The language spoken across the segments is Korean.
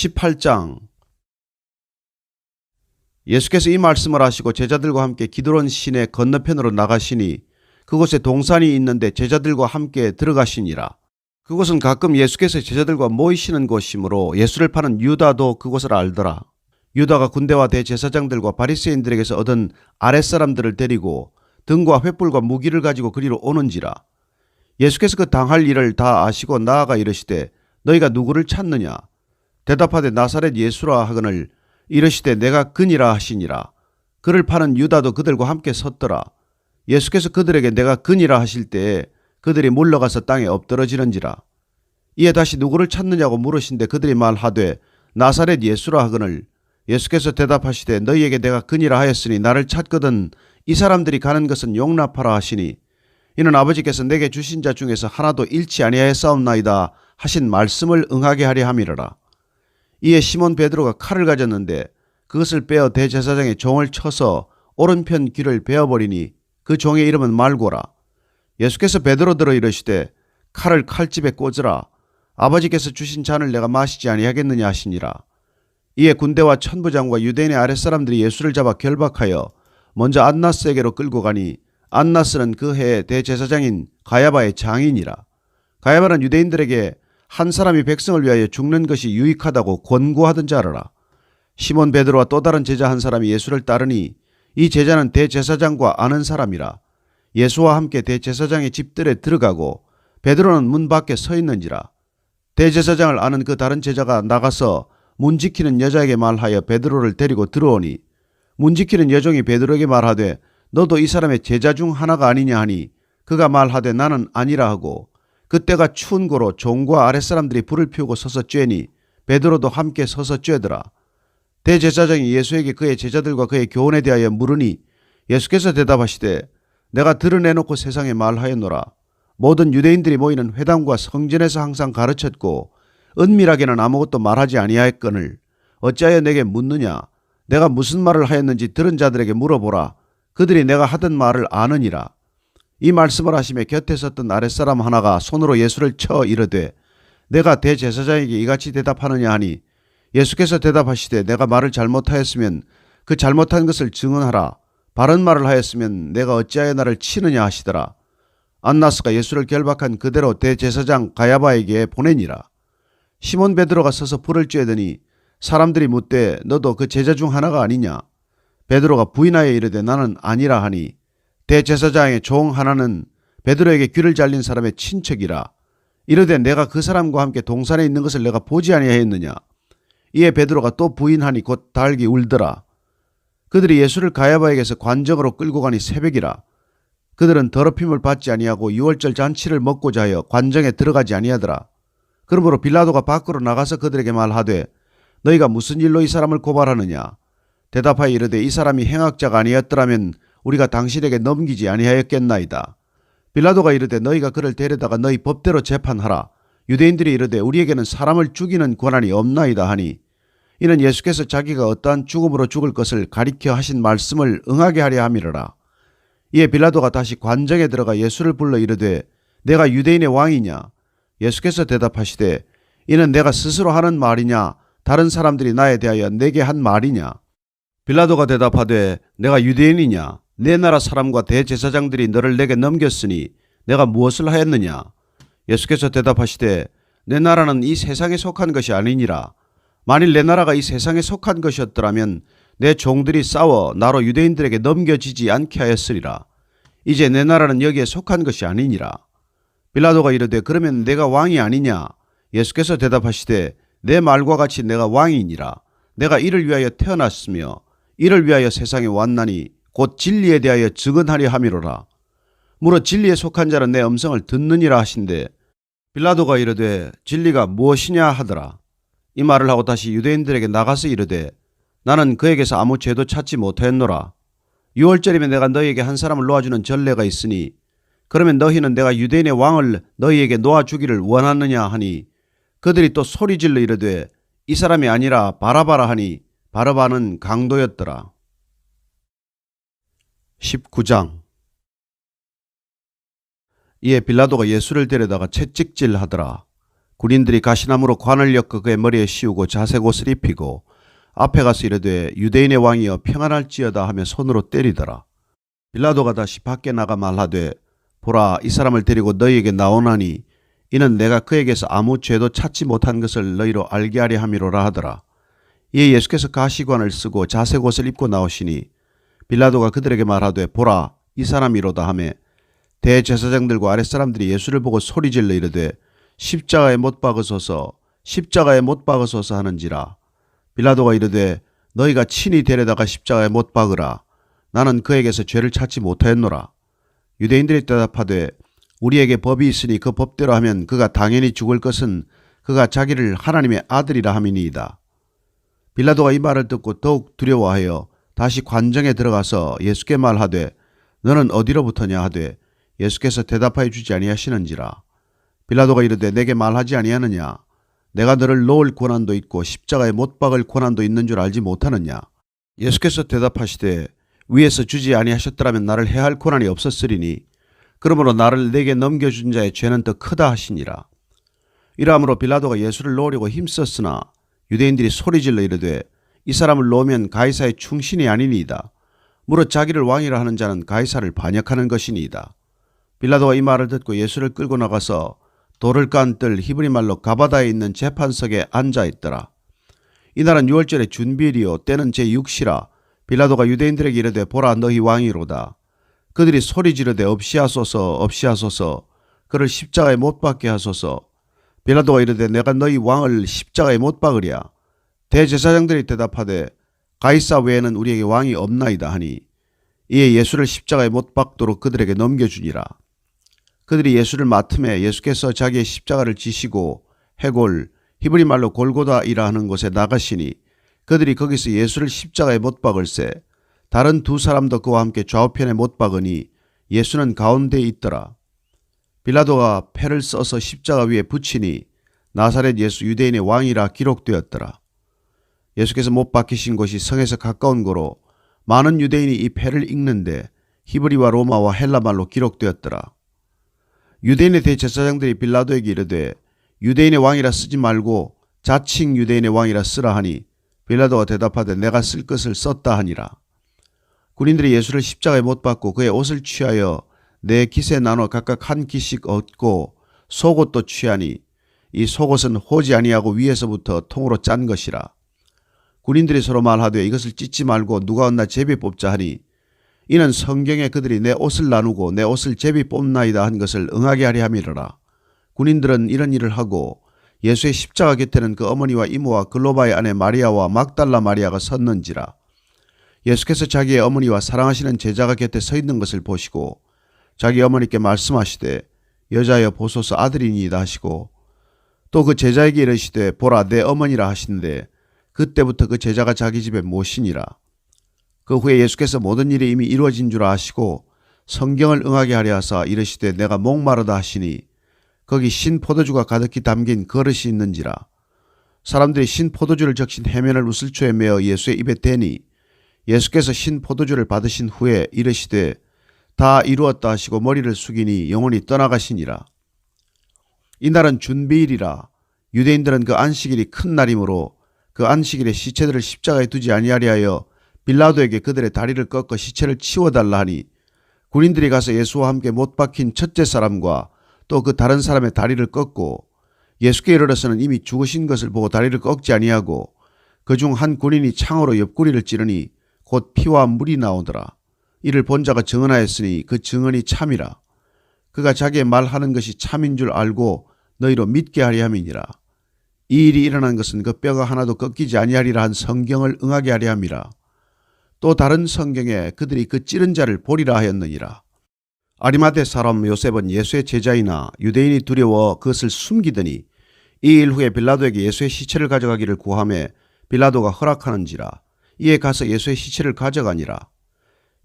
18장 예수께서 이 말씀을 하시고 제자들과 함께 기드론 시내 건너편으로 나가시니 그곳에 동산이 있는데 제자들과 함께 들어가시니라. 그곳은 가끔 예수께서 제자들과 모이시는 곳이므로 예수를 파는 유다도 그곳을 알더라. 유다가 군대와 대제사장들과 바리새인들에게서 얻은 아랫사람들을 데리고 등과 횃불과 무기를 가지고 그리로 오는지라. 예수께서 그 당할 일을 다 아시고 나아가 이르시되 너희가 누구를 찾느냐? 대답하되 나사렛 예수라 하거늘 이르시되 내가 그니라 하시니라. 그를 파는 유다도 그들과 함께 섰더라. 예수께서 그들에게 내가 그니라 하실 때에 그들이 물러가서 땅에 엎드러지는지라. 이에 다시 누구를 찾느냐고 물으신데 그들이 말하되 나사렛 예수라 하거늘 예수께서 대답하시되 너희에게 내가 그니라 하였으니 나를 찾거든 이 사람들이 가는 것은 용납하라 하시니 이는 아버지께서 내게 주신 자 중에서 하나도 잃지 아니하였사옵나이다 하신 말씀을 응하게 하려 함이로라. 이에 시몬 베드로가 칼을 가졌는데 그것을 빼어 대제사장의 종을 쳐서 오른편 귀를 베어버리니 그 종의 이름은 말고라. 예수께서 베드로 들어 이르시되 칼을 칼집에 꽂으라. 아버지께서 주신 잔을 내가 마시지 아니하겠느냐 하시니라. 이에 군대와 천부장과 유대인의 아랫사람들이 예수를 잡아 결박하여 먼저 안나스에게로 끌고 가니 안나스는 그 해의 대제사장인 가야바의 장인이라. 가야바는 유대인들에게 한 사람이 백성을 위하여 죽는 것이 유익하다고 권고하던 자라라. 시몬 베드로와 또 다른 제자 한 사람이 예수를 따르니 이 제자는 대제사장과 아는 사람이라. 예수와 함께 대제사장의 집들에 들어가고 베드로는 문 밖에 서 있는지라. 대제사장을 아는 그 다른 제자가 나가서 문 지키는 여자에게 말하여 베드로를 데리고 들어오니 문 지키는 여종이 베드로에게 말하되 너도 이 사람의 제자 중 하나가 아니냐 하니 그가 말하되 나는 아니라 하고 그때가 추운 고로 종과 아랫사람들이 불을 피우고 서서 쬐니 베드로도 함께 서서 쬐더라. 대제사장이 예수에게 그의 제자들과 그의 교훈에 대하여 물으니 예수께서 대답하시되 내가 드러내놓고 세상에 말하였노라. 모든 유대인들이 모이는 회당과 성전에서 항상 가르쳤고 은밀하게는 아무것도 말하지 아니하였거늘 어찌하여 내게 묻느냐 내가 무슨 말을 하였는지 들은 자들에게 물어보라 그들이 내가 하던 말을 아느니라 이 말씀을 하심에 곁에 섰던 아랫사람 하나가 손으로 예수를 쳐 이르되 내가 대제사장에게 이같이 대답하느냐 하니 예수께서 대답하시되 내가 말을 잘못하였으면 그 잘못한 것을 증언하라. 바른 말을 하였으면 내가 어찌하여 나를 치느냐 하시더라. 안나스가 예수를 결박한 그대로 대제사장 가야바에게 보내니라. 시몬 베드로가 서서 불을 쬐더니 사람들이 묻되 너도 그 제자 중 하나가 아니냐? 베드로가 부인하여 이르되 나는 아니라 하니 대제사장의 종 하나는 베드로에게 귀를 잘린 사람의 친척이라. 이르되 내가 그 사람과 함께 동산에 있는 것을 내가 보지 아니하였느냐? 이에 베드로가 또 부인하니 곧 달기 울더라. 그들이 예수를 가야바에게서 관정으로 끌고 가니 새벽이라. 그들은 더럽힘을 받지 아니하고 유월절 잔치를 먹고자 하여 관정에 들어가지 아니하더라. 그러므로 빌라도가 밖으로 나가서 그들에게 말하되 너희가 무슨 일로 이 사람을 고발하느냐? 대답하여 이르되 이 사람이 행악자가 아니었더라면 우리가 당신에게 넘기지 아니하였겠나이다. 빌라도가 이르되 너희가 그를 데려다가 너희 법대로 재판하라. 유대인들이 이르되 우리에게는 사람을 죽이는 권한이 없나이다 하니 이는 예수께서 자기가 어떠한 죽음으로 죽을 것을 가리켜 하신 말씀을 응하게 하려 함이로라. 이에 빌라도가 다시 관정에 들어가 예수를 불러 이르되 내가 유대인의 왕이냐? 예수께서 대답하시되 이는 내가 스스로 하는 말이냐? 다른 사람들이 나에 대하여 내게 한 말이냐? 빌라도가 대답하되 내가 유대인이냐 내 나라 사람과 대제사장들이 너를 내게 넘겼으니 내가 무엇을 하였느냐? 예수께서 대답하시되 내 나라는 이 세상에 속한 것이 아니니라. 만일 내 나라가 이 세상에 속한 것이었더라면 내 종들이 싸워 나로 유대인들에게 넘겨지지 않게 하였으리라. 이제 내 나라는 여기에 속한 것이 아니니라. 빌라도가 이르되 그러면 내가 왕이 아니냐? 예수께서 대답하시되 내 말과 같이 내가 왕이니라. 내가 이를 위하여 태어났으며 이를 위하여 세상에 왔나니 곧 진리에 대하여 증언하려 함이로라. 무릇 진리에 속한 자는 내 음성을 듣느니라 하신대 빌라도가 이르되 진리가 무엇이냐 하더라. 이 말을 하고 다시 유대인들에게 나가서 이르되 나는 그에게서 아무 죄도 찾지 못하였노라. 유월절이면 내가 너희에게 한 사람을 놓아주는 전례가 있으니 그러면 너희는 내가 유대인의 왕을 너희에게 놓아주기를 원하느냐 하니 그들이 또 소리질러 이르되 이 사람이 아니라 바라바라 하니 바라바는 강도였더라. 19장 이에 빌라도가 예수를 데려다가 채찍질 하더라. 군인들이 가시나무로 관을 엮어 그의 머리에 씌우고 자색 옷을 입히고 앞에 가서 이르되 유대인의 왕이여 평안할지어다 하며 손으로 때리더라. 빌라도가 다시 밖에 나가 말하되 보라 이 사람을 데리고 너희에게 나오나니 이는 내가 그에게서 아무 죄도 찾지 못한 것을 너희로 알게 하려 함이로라 하더라. 이에 예수께서 가시관을 쓰고 자색 옷을 입고 나오시니 빌라도가 그들에게 말하되 보라 이 사람이로다 하매 대제사장들과 아랫사람들이 예수를 보고 소리질러 이르되 십자가에 못 박으소서 십자가에 못 박으소서 하는지라. 빌라도가 이르되 너희가 친히 데려다가 십자가에 못 박으라. 나는 그에게서 죄를 찾지 못하였노라. 유대인들이 대답하되 우리에게 법이 있으니 그 법대로 하면 그가 당연히 죽을 것은 그가 자기를 하나님의 아들이라 함이니이다. 빌라도가 이 말을 듣고 더욱 두려워하여 다시 관정에 들어가서 예수께 말하되 너는 어디로부터냐 하되 예수께서 대답하여 주지 아니하시는지라. 빌라도가 이르되 내게 말하지 아니하느냐? 내가 너를 놓을 고난도 있고 십자가에 못 박을 고난도 있는 줄 알지 못하느냐? 예수께서 대답하시되 위에서 주지 아니하셨더라면 나를 해할 고난이 없었으리니 그러므로 나를 내게 넘겨준 자의 죄는 더 크다 하시니라. 이러함으로 빌라도가 예수를 놓으려고 힘썼으나 유대인들이 소리질러 이르되 이 사람을 놓으면 가이사의 충신이 아니니이다. 무릇 자기를 왕이라 하는 자는 가이사를 반역하는 것이니이다. 빌라도가 이 말을 듣고 예수를 끌고 나가서 돌을 깐 뜰 히브리 말로 가바다에 있는 재판석에 앉아 있더라. 이날은 6월절의 준비일이요 때는 제6시라 빌라도가 유대인들에게 이르되 보라 너희 왕이로다. 그들이 소리 지르되 없이 하소서 없이 하소서 그를 십자가에 못 박게 하소서 빌라도가 이르되 내가 너희 왕을 십자가에 못 박으랴. 대제사장들이 대답하되 가이사 외에는 우리에게 왕이 없나이다 하니 이에 예수를 십자가에 못 박도록 그들에게 넘겨주니라. 그들이 예수를 맡음에 예수께서 자기의 십자가를 지시고 해골 히브리 말로 골고다이라 하는 곳에 나가시니 그들이 거기서 예수를 십자가에 못 박을세 다른 두 사람도 그와 함께 좌우편에 못 박으니 예수는 가운데에 있더라. 빌라도가 패를 써서 십자가 위에 붙이니 나사렛 예수 유대인의 왕이라 기록되었더라. 예수께서 못 박히신 곳이 성에서 가까운 거로 많은 유대인이 이 패를 읽는데 히브리와 로마와 헬라말로 기록되었더라. 유대인의 대제사장들이 빌라도에게 이르되 유대인의 왕이라 쓰지 말고 자칭 유대인의 왕이라 쓰라 하니 빌라도가 대답하되 내가 쓸 것을 썼다 하니라. 군인들이 예수를 십자가에 못 박고 그의 옷을 취하여 네 깃에 나눠 각각 한 깃씩 얻고 속옷도 취하니 이 속옷은 호지 아니하고 위에서부터 통으로 짠 것이라. 군인들이 서로 말하되 이것을 찢지 말고 누가 얻나 제비 뽑자 하니 이는 성경에 그들이 내 옷을 나누고 내 옷을 제비 뽑나이다 한 것을 응하게 하려 함이로라. 군인들은 이런 일을 하고 예수의 십자가 곁에는 그 어머니와 이모와 글로바의 아내 마리아와 막달라 마리아가 섰는지라. 예수께서 자기의 어머니와 사랑하시는 제자가 곁에 서 있는 것을 보시고 자기 어머니께 말씀하시되 여자여 보소서 아들이니이다 하시고 또 그 제자에게 이르시되 보라 내 어머니라 하신데 그때부터 그 제자가 자기 집에 모시니라. 그 후에 예수께서 모든 일이 이미 이루어진 줄 아시고 성경을 응하게 하려 하사 이르시되 내가 목마르다 하시니 거기 신 포도주가 가득히 담긴 그릇이 있는지라. 사람들이 신 포도주를 적신 해면을 우슬초에 메어 예수의 입에 대니 예수께서 신 포도주를 받으신 후에 이르시되 다 이루었다 하시고 머리를 숙이니 영혼이 떠나가시니라. 이날은 준비일이라 유대인들은 그 안식일이 큰 날이므로 그 안식일에 시체들을 십자가에 두지 아니하려 하여 빌라도에게 그들의 다리를 꺾어 시체를 치워달라 하니 군인들이 가서 예수와 함께 못 박힌 첫째 사람과 또 그 다른 사람의 다리를 꺾고 예수께 이르러서는 이미 죽으신 것을 보고 다리를 꺾지 아니하고 그 중 한 군인이 창으로 옆구리를 찌르니 곧 피와 물이 나오더라. 이를 본 자가 증언하였으니 그 증언이 참이라. 그가 자기의 말하는 것이 참인 줄 알고 너희로 믿게 하려 함이니라. 이 일이 일어난 것은 그 뼈가 하나도 꺾이지 아니하리라 한 성경을 응하게 하려 함이라. 또 다른 성경에 그들이 그 찌른 자를 보리라 하였느니라. 아리마대 사람 요셉은 예수의 제자이나 유대인이 두려워 그것을 숨기더니 이 일 후에 빌라도에게 예수의 시체를 가져가기를 구함에 빌라도가 허락하는지라 이에 가서 예수의 시체를 가져가니라.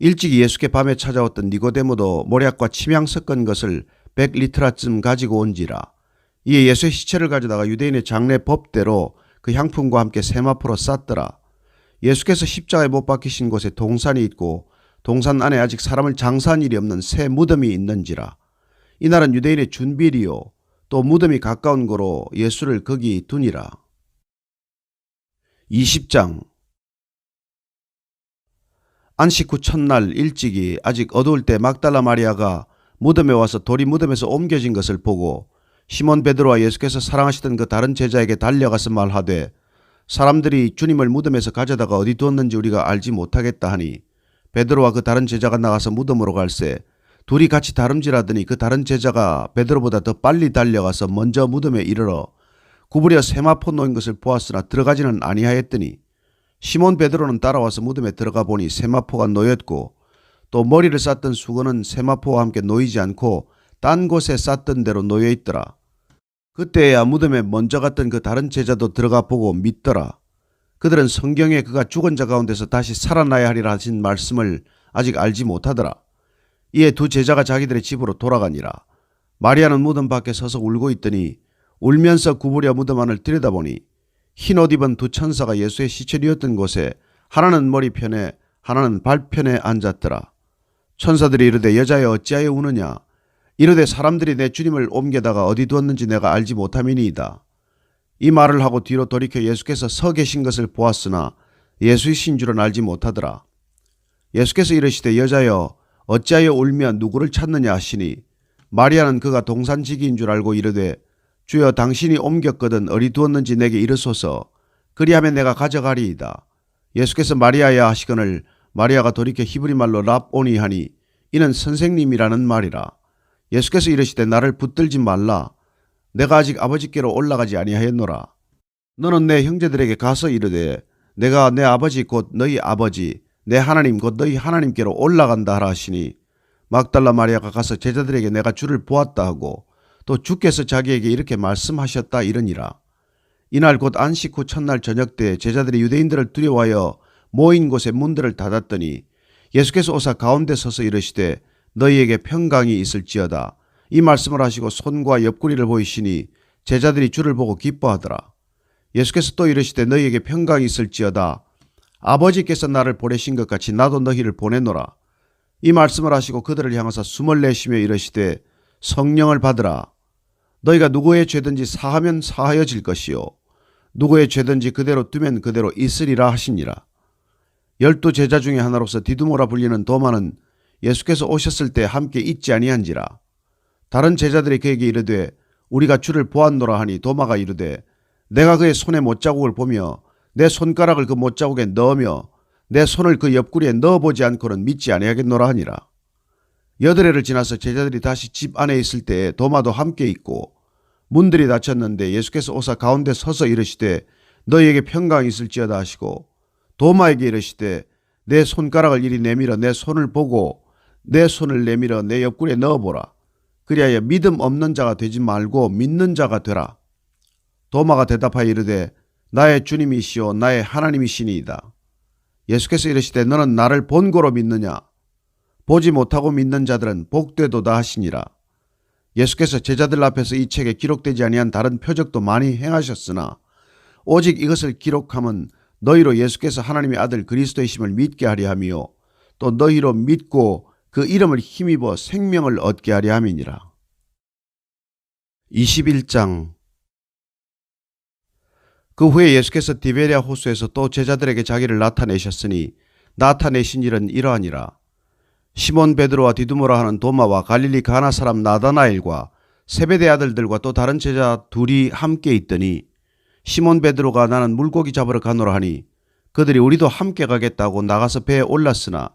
일찍이 예수께 밤에 찾아왔던 니고데모도 모략과 침향 섞은 것을 100리트라쯤 가지고 온지라. 이에 예수의 시체를 가져다가 유대인의 장례 법대로 그 향품과 함께 세마포로 쌌더라. 예수께서 십자가에 못 박히신 곳에 동산이 있고 동산 안에 아직 사람을 장사한 일이 없는 새 무덤이 있는지라. 이날은 유대인의 준비일이요 또 무덤이 가까운 거로 예수를 거기 두니라. 20장 안식 후 첫날 일찍이 아직 어두울 때 막달라 마리아가 무덤에 와서 돌이 무덤에서 옮겨진 것을 보고 시몬 베드로와 예수께서 사랑하시던 그 다른 제자에게 달려가서 말하되 사람들이 주님을 무덤에서 가져다가 어디 두었는지 우리가 알지 못하겠다 하니 베드로와 그 다른 제자가 나가서 무덤으로 갈새 둘이 같이 다름질하더니 그 다른 제자가 베드로보다 더 빨리 달려가서 먼저 무덤에 이르러 구부려 세마포 놓인 것을 보았으나 들어가지는 아니하였더니 시몬 베드로는 따라와서 무덤에 들어가 보니 세마포가 놓였고 또 머리를 쌌던 수건은 세마포와 함께 놓이지 않고 딴 곳에 쌌던 대로 놓여 있더라. 그때야 무덤에 먼저 갔던 그 다른 제자도 들어가 보고 믿더라. 그들은 성경에 그가 죽은 자 가운데서 다시 살아나야 하리라 하신 말씀을 아직 알지 못하더라. 이에 두 제자가 자기들의 집으로 돌아가니라. 마리아는 무덤 밖에 서서 울고 있더니 울면서 구부려 무덤 안을 들여다보니 흰 옷 입은 두 천사가 예수의 시체리었던 곳에 하나는 머리편에 하나는 발편에 앉았더라. 천사들이 이르되 여자여 어찌하여 우느냐 이르되 사람들이 내 주님을 옮겨다가 어디 두었는지 내가 알지 못함이니이다. 이 말을 하고 뒤로 돌이켜 예수께서 서 계신 것을 보았으나 예수이신 줄은 알지 못하더라. 예수께서 이르시되 여자여 어찌하여 울며 누구를 찾느냐 하시니 마리아는 그가 동산지기인 줄 알고 이르되 주여 당신이 옮겼거든 어디 두었는지 내게 이르소서 그리하면 내가 가져가리이다. 예수께서 마리아야 하시거늘 마리아가 돌이켜 히브리 말로 랍오니 하니 이는 선생님이라는 말이라. 예수께서 이르시되 나를 붙들지 말라. 내가 아직 아버지께로 올라가지 아니하였노라. 너는 내 형제들에게 가서 이르되 내가 내 아버지 곧 너희 아버지 내 하나님 곧 너희 하나님께로 올라간다 하라 하시니 막달라 마리아가 가서 제자들에게 내가 주를 보았다 하고 또 주께서 자기에게 이렇게 말씀하셨다 이러니라. 이날 곧 안식 후 첫날 저녁 때 제자들이 유대인들을 두려워하여 모인 곳에 문들을 닫았더니 예수께서 오사 가운데 서서 이르시되 너희에게 평강이 있을지어다. 이 말씀을 하시고 손과 옆구리를 보이시니 제자들이 주를 보고 기뻐하더라. 예수께서 또 이르시되 너희에게 평강이 있을지어다. 아버지께서 나를 보내신 것 같이 나도 너희를 보내노라. 이 말씀을 하시고 그들을 향하사 숨을 내쉬며 이르시되 성령을 받으라. 너희가 누구의 죄든지 사하면 사하여질 것이요. 누구의 죄든지 그대로 두면 그대로 있으리라 하시니라. 열두 제자 중에 하나로서 디두모라 불리는 도마는 예수께서 오셨을 때 함께 있지 아니한지라. 다른 제자들이 그에게 이르되 우리가 주를 보았노라 하니 도마가 이르되 내가 그의 손에 못자국을 보며 내 손가락을 그 못자국에 넣으며 내 손을 그 옆구리에 넣어보지 않고는 믿지 아니하겠노라 하니라. 여드레를 지나서 제자들이 다시 집 안에 있을 때에 도마도 함께 있고 문들이 닫혔는데 예수께서 오사 가운데 서서 이르시되 너희에게 평강이 있을지어다 하시고 도마에게 이르시되 내 손가락을 이리 내밀어 내 손을 보고 내 손을 내밀어 내 옆구리에 넣어보라. 그리하여 믿음 없는 자가 되지 말고 믿는 자가 되라. 도마가 대답하여 이르되 나의 주님이시오 나의 하나님이시니이다. 예수께서 이르시되 너는 나를 본고로 믿느냐 보지 못하고 믿는 자들은 복되도다 하시니라. 예수께서 제자들 앞에서 이 책에 기록되지 아니한 다른 표적도 많이 행하셨으나 오직 이것을 기록함은 너희로 예수께서 하나님의 아들 그리스도이심을 믿게 하려 함이요 또 너희로 믿고 그 이름을 힘입어 생명을 얻게 하려 함이니라. 21장 그 후에 예수께서 디베리아 호수에서 또 제자들에게 자기를 나타내셨으니 나타내신 일은 이러하니라. 시몬 베드로와 디두모라 하는 도마와 갈릴리 가나 사람 나다나엘과 세베대 아들들과 또 다른 제자 둘이 함께 있더니 시몬 베드로가 나는 물고기 잡으러 가노라 하니 그들이 우리도 함께 가겠다고 나가서 배에 올랐으나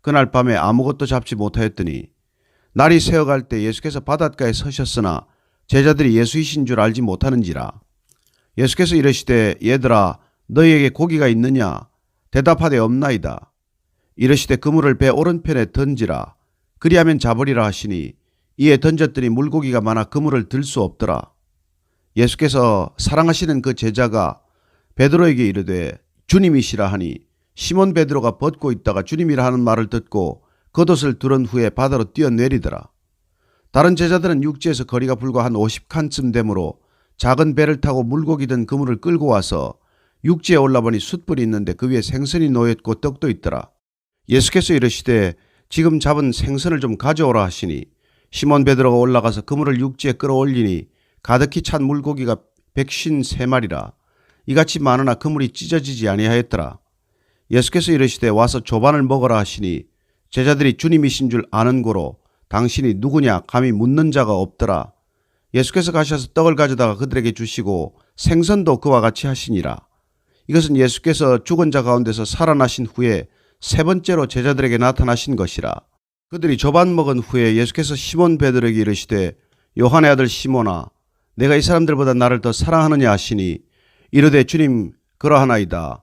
그날 밤에 아무것도 잡지 못하였더니 날이 새어갈 때 예수께서 바닷가에 서셨으나 제자들이 예수이신 줄 알지 못하는지라. 예수께서 이르시되 얘들아 너희에게 고기가 있느냐? 대답하되 없나이다. 이르시되 그물을 배 오른편에 던지라. 그리하면 잡으리라 하시니 이에 던졌더니 물고기가 많아 그물을 들 수 없더라. 예수께서 사랑하시는 그 제자가 베드로에게 이르되 주님이시라 하니 시몬 베드로가 벗고 있다가 주님이라 하는 말을 듣고 겉옷을 두른 후에 바다로 뛰어내리더라. 다른 제자들은 육지에서 거리가 불과 한 50칸쯤 되므로 작은 배를 타고 물고기 든 그물을 끌고 와서 육지에 올라보니 숯불이 있는데 그 위에 생선이 놓였고 떡도 있더라. 예수께서 이르시되 지금 잡은 생선을 좀 가져오라 하시니 시몬 베드로가 올라가서 그물을 육지에 끌어올리니 가득히 찬 물고기가 백신 세 마리라 이같이 많으나 그물이 찢어지지 아니하였더라. 예수께서 이르시되 와서 조반을 먹으라 하시니 제자들이 주님이신 줄 아는 고로 당신이 누구냐 감히 묻는 자가 없더라. 예수께서 가셔서 떡을 가져다가 그들에게 주시고 생선도 그와 같이 하시니라. 이것은 예수께서 죽은 자 가운데서 살아나신 후에 세 번째로 제자들에게 나타나신 것이라. 그들이 조반 먹은 후에 예수께서 시몬 베드로에게 이르시되 요한의 아들 시몬아 내가 이 사람들보다 나를 더 사랑하느냐 하시니 이르되 주님 그러하나이다.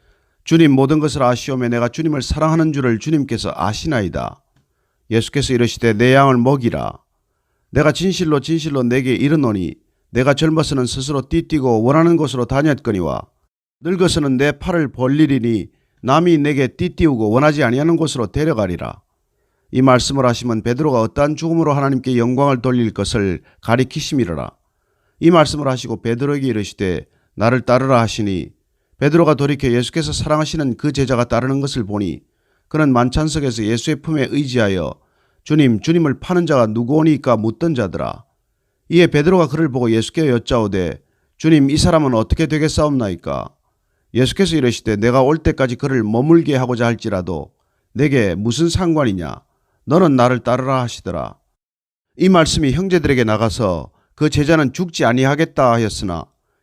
주님 모든 것을 아시오매 내가 주님을 사랑하는 줄을 주님께서 아시나이다. 예수께서 이르시되 내 양을 먹이라. 내가 진실로 진실로 내게 이르노니 내가 젊어서는 스스로 띠뛰고 원하는 곳으로 다녔거니와 늙어서는 내 팔을 벌리리니 남이 내게 띠띠우고 원하지 아니하는 곳으로 데려가리라. 이 말씀을 하시면 베드로가 어떠한 죽음으로 하나님께 영광을 돌릴 것을 가리키심이로라. 이 말씀을 하시고 베드로에게 이르시되 나를 따르라 하시니 베드로가 돌이켜 예수께서 사랑하시는 그 제자가 따르는 것을 보니 그는 만찬석에서 예수의 품에 의지하여 주님 주님을 파는 자가 누구오니까 묻던 자더라. 이에 베드로가 그를 보고 예수께 여짜오되 주님 이 사람은 어떻게 되겠사옵나이까 예수께서 이르시되 내가 올 때까지 그를 머물게 하고자 할지라도 내게 무슨 상관이냐 너는 나를 따르라 하시더라. 이 말씀이 형제들에게 나가서 그 제자는 죽지 아니하겠다 하였으나